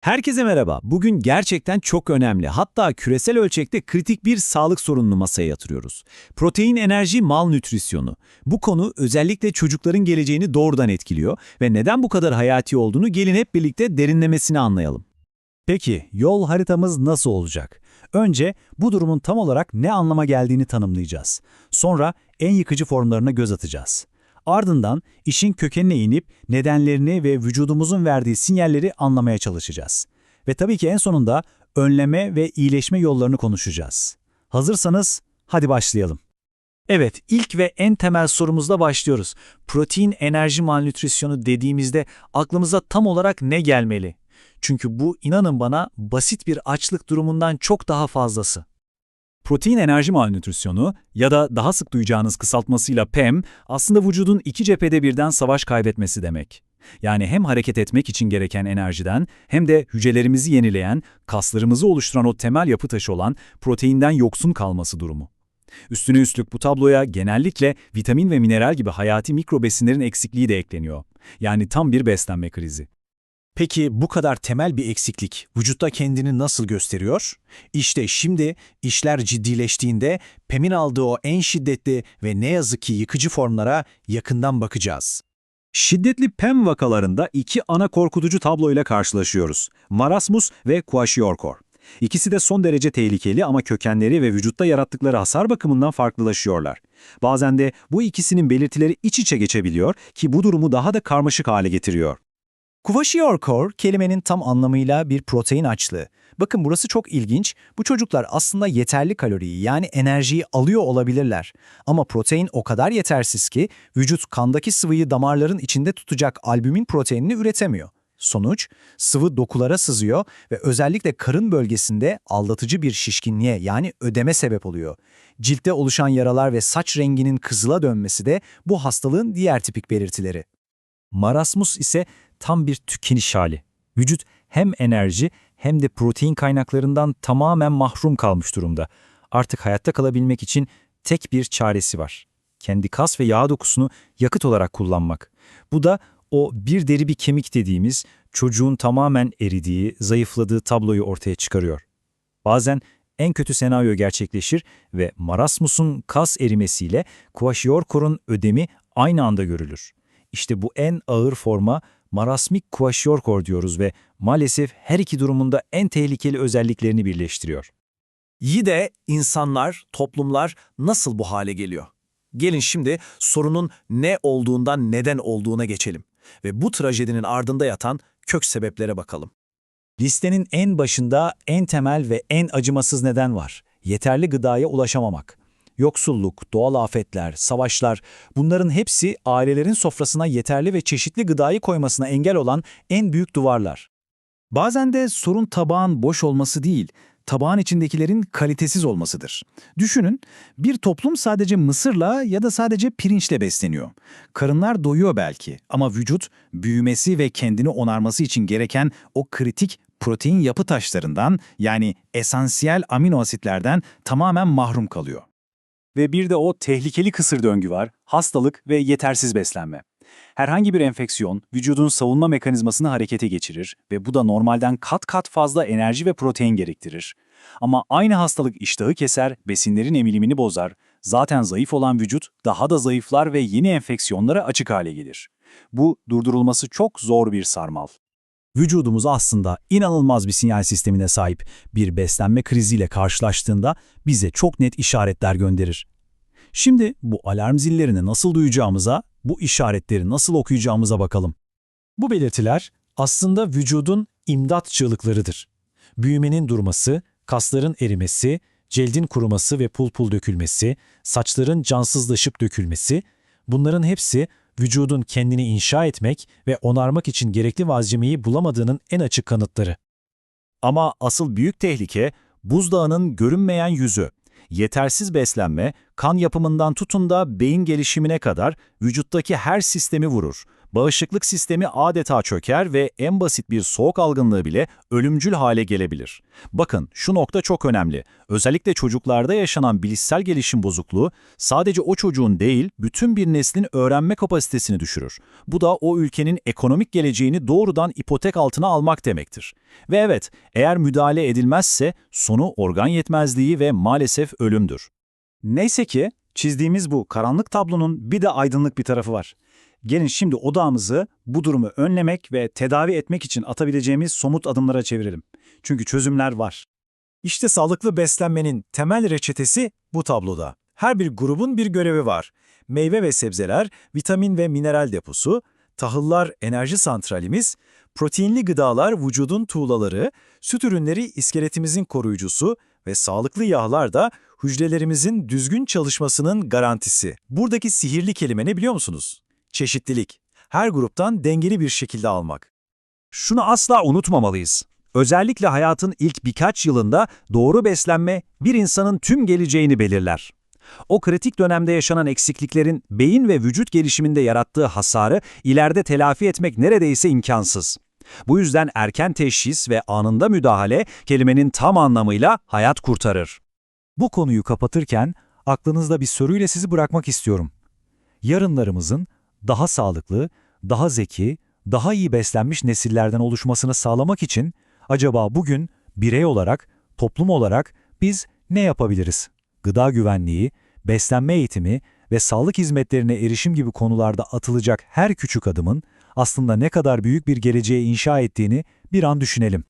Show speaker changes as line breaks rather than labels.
Herkese merhaba. Bugün gerçekten çok önemli, hatta küresel ölçekte kritik bir sağlık sorununu masaya yatırıyoruz. Protein enerji malnütrisyonu. Bu konu özellikle çocukların geleceğini doğrudan etkiliyor ve neden bu kadar hayati olduğunu gelin hep birlikte derinlemesine anlayalım.
Peki yol haritamız nasıl olacak? Önce bu durumun tam olarak ne anlama geldiğini tanımlayacağız. Sonra en yıkıcı formlarına göz atacağız. Ardından işin kökenine inip nedenlerini ve vücudumuzun verdiği sinyalleri anlamaya çalışacağız. Ve tabii ki en sonunda önleme ve iyileşme yollarını konuşacağız. Hazırsanız hadi başlayalım. Evet, ilk ve en temel sorumuzla başlıyoruz. Protein enerji malnütrisyonu dediğimizde aklımıza tam olarak ne gelmeli? Çünkü bu inanın bana basit bir açlık durumundan çok daha fazlası. Protein enerji malnütrisyonu ya da daha sık duyacağınız kısaltmasıyla PEM aslında vücudun iki cephede birden savaş kaybetmesi demek. Yani hem hareket etmek için gereken enerjiden hem de hücrelerimizi yenileyen, kaslarımızı oluşturan o temel yapı taşı olan proteinden yoksun kalması durumu. Üstüne üstlük bu tabloya genellikle vitamin ve mineral gibi hayati mikrobesinlerin eksikliği de ekleniyor. Yani tam bir beslenme krizi.
Peki bu kadar temel bir eksiklik vücutta kendini nasıl gösteriyor? İşte şimdi işler ciddileştiğinde PEM'in aldığı o en şiddetli ve ne yazık ki yıkıcı formlara yakından bakacağız.
Şiddetli PEM vakalarında iki ana korkutucu tabloyla karşılaşıyoruz. Marasmus ve Kwashiorkor. İkisi de son derece tehlikeli ama kökenleri ve vücutta yarattıkları hasar bakımından farklılaşıyorlar. Bazen de bu ikisinin belirtileri iç içe geçebiliyor ki bu durumu daha da karmaşık hale getiriyor.
Kwashiorkor kelimenin tam anlamıyla bir protein açlığı. Bakın burası çok ilginç. Bu çocuklar aslında yeterli kaloriyi yani enerjiyi alıyor olabilirler. Ama protein o kadar yetersiz ki vücut kandaki sıvıyı damarların içinde tutacak albümin proteinini üretemiyor. Sonuç, sıvı dokulara sızıyor ve özellikle karın bölgesinde aldatıcı bir şişkinliğe yani ödeme sebep oluyor. Ciltte oluşan yaralar ve saç renginin kızıla dönmesi de bu hastalığın diğer tipik belirtileri.
Marasmus ise tam bir tükeniş hali. Vücut hem enerji hem de protein kaynaklarından tamamen mahrum kalmış durumda. Artık hayatta kalabilmek için tek bir çaresi var. Kendi kas ve yağ dokusunu yakıt olarak kullanmak. Bu da o bir deri bir kemik dediğimiz çocuğun tamamen eridiği, zayıfladığı tabloyu ortaya çıkarıyor. Bazen en kötü senaryo gerçekleşir ve marasmusun kas erimesiyle Kwashiorkor'un ödemi aynı anda görülür. İşte bu en ağır forma marasmik kwashiorkor diyoruz ve maalesef her iki durumunda en tehlikeli özelliklerini birleştiriyor.
İyi insanlar, toplumlar nasıl bu hale geliyor? Gelin şimdi sorunun ne olduğundan neden olduğuna geçelim ve bu trajedinin ardında yatan kök sebeplere bakalım. Listenin en başında en temel ve en acımasız neden var. Yeterli gıdaya ulaşamamak. Yoksulluk, doğal afetler, savaşlar bunların hepsi ailelerin sofrasına yeterli ve çeşitli gıdayı koymasına engel olan en büyük duvarlar. Bazen de sorun tabağın boş olması değil, tabağın içindekilerin kalitesiz olmasıdır. Düşünün, bir toplum sadece mısırla ya da sadece pirinçle besleniyor. Karınlar doyuyor belki ama vücut büyümesi ve kendini onarması için gereken o kritik protein yapı taşlarından yani esansiyel amino asitlerden tamamen mahrum kalıyor. Ve bir de o tehlikeli kısır döngü var, hastalık ve yetersiz beslenme. Herhangi bir enfeksiyon vücudun savunma mekanizmasını harekete geçirir ve bu da normalden kat kat fazla enerji ve protein gerektirir. Ama aynı hastalık iştahı keser, besinlerin emilimini bozar, zaten zayıf olan vücut daha da zayıflar ve yeni enfeksiyonlara açık hale gelir. Bu durdurulması çok zor bir sarmal. Vücudumuz aslında inanılmaz bir sinyal sistemine sahip bir beslenme kriziyle karşılaştığında bize çok net işaretler gönderir. Şimdi bu alarm zillerini nasıl duyacağımıza, bu işaretleri nasıl okuyacağımıza bakalım. Bu belirtiler aslında vücudun imdat çığlıklarıdır. Büyümenin durması, kasların erimesi, cildin kuruması ve pul pul dökülmesi, saçların cansızlaşıp dökülmesi, bunların hepsi vücudun kendini inşa etmek ve onarmak için gerekli malzemeyi bulamadığının en açık kanıtları. Ama asıl büyük tehlike buzdağının görünmeyen yüzü. Yetersiz beslenme, kan yapımından tutun da beyin gelişimine kadar vücuttaki her sistemi vurur.
Bağışıklık sistemi adeta çöker ve en basit bir soğuk algınlığı bile ölümcül hale gelebilir. Bakın şu nokta çok önemli. Özellikle çocuklarda yaşanan bilişsel gelişim bozukluğu sadece o çocuğun değil, bütün bir neslin öğrenme kapasitesini düşürür. Bu da o ülkenin ekonomik geleceğini doğrudan ipotek altına almak demektir. Ve evet, eğer müdahale edilmezse sonu organ yetmezliği ve maalesef ölümdür.
Neyse ki çizdiğimiz bu karanlık tablonun bir de aydınlık bir tarafı var. Gelin şimdi odağımızı bu durumu önlemek ve tedavi etmek için atabileceğimiz somut adımlara çevirelim. Çünkü çözümler var.
İşte sağlıklı beslenmenin temel reçetesi bu tabloda. Her bir grubun bir görevi var. Meyve ve sebzeler, vitamin ve mineral deposu, tahıllar enerji santralimiz, proteinli gıdalar vücudun tuğlaları, süt ürünleri iskeletimizin koruyucusu ve sağlıklı yağlar da hücrelerimizin düzgün çalışmasının garantisi. Buradaki sihirli kelime ne biliyor musunuz? Çeşitlilik. Her gruptan dengeli bir şekilde almak.
Şunu asla unutmamalıyız. Özellikle hayatın ilk birkaç yılında doğru beslenme bir insanın tüm geleceğini belirler. O kritik dönemde yaşanan eksikliklerin beyin ve vücut gelişiminde yarattığı hasarı ileride telafi etmek neredeyse imkansız. Bu yüzden erken teşhis ve anında müdahale kelimenin tam anlamıyla hayat kurtarır. Bu konuyu kapatırken aklınızda bir soruyla sizi bırakmak istiyorum. Yarınlarımızın daha sağlıklı, daha zeki, daha iyi beslenmiş nesillerden oluşmasını sağlamak için acaba bugün birey olarak, toplum olarak biz ne yapabiliriz? Gıda güvenliği, beslenme eğitimi ve sağlık hizmetlerine erişim gibi konularda atılacak her küçük adımın aslında ne kadar büyük bir geleceğe inşa ettiğini bir an düşünelim.